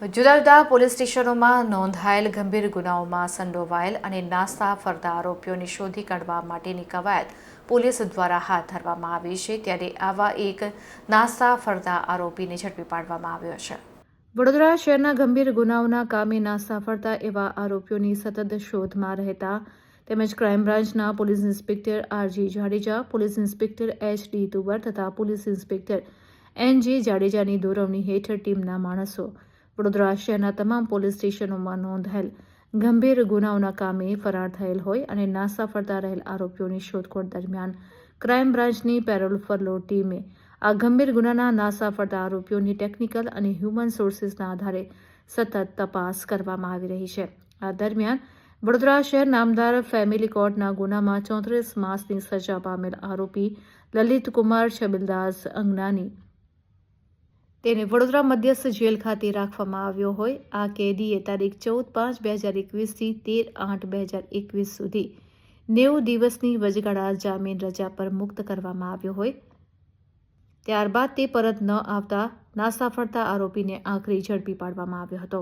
જુદા જુદા પોલીસ સ્ટેશનોમાં નોંધાયેલ ગંભીર ગુનાઓમાં સંડોવાયેલ અને નાસ્તા ફરતા આરોપીઓને શોધી કાઢવા માટેની કવાયત પોલીસ દ્વારા હાથ ધરવામાં આવી છે. ત્યારે આવા એક નાસ્તા ફરતા આરોપીને ઝડપી પાડવામાં આવ્યો છે. વડોદરા શહેરના ગંભીર ગુનાઓના કામે નાસ્તા ફરતા એવા આરોપીઓની સતત શોધમાં રહેતા તેમજ ક્રાઇમ બ્રાન્ચના police inspector R G Jadeja, police inspector H D Tuvar તથા પોલીસ ઇન્સ્પેક્ટર એન જે જાડેજાની દોરવણી હેઠળ ટીમના માણસો વડોદરા શહેરના તમામ પોલીસ સ્ટેશનોમાં નોંધાયેલ ગંભીર ગુનાઓના કામે ફરાર થયેલ હોય અને નાસા ફરતા રહેલ આરોપીઓની શોધખોળ દરમિયાન ક્રાઇમ બ્રાન્ચની પેરોલ ફરલો ટીમે આ ગંભીર ગુનાના નાસા ફરતા આરોપીઓની ટેકનિકલ અને હ્યુમન સોર્સિસના આધારે સતત તપાસ કરવામાં આવી રહી છે. આ દરમિયાન વડોદરા શહેર નામદાર ફેમિલી કોર્ટના ગુનામાં ચોત્રીસ માસની સજા પામેલ આરોપી લલિત કુમાર છબીલદાસ અંગનાની તેને વડોદરા મધ્યસ્થ જેલ ખાતે રાખવામાં આવ્યો હોય. આ કેદીએ તારીખ ચૌદ પાંચ બે હજાર એકવીસથી તેર આઠ બે હજાર એકવીસ સુધી નેવું દિવસની વચગાળા જામીન રજા પર મુક્ત કરવામાં આવ્યો હોય. ત્યારબાદ તે પરત ન આવતા નાસા ફરતા આરોપીને આખરી ઝડપી પાડવામાં આવ્યો હતો.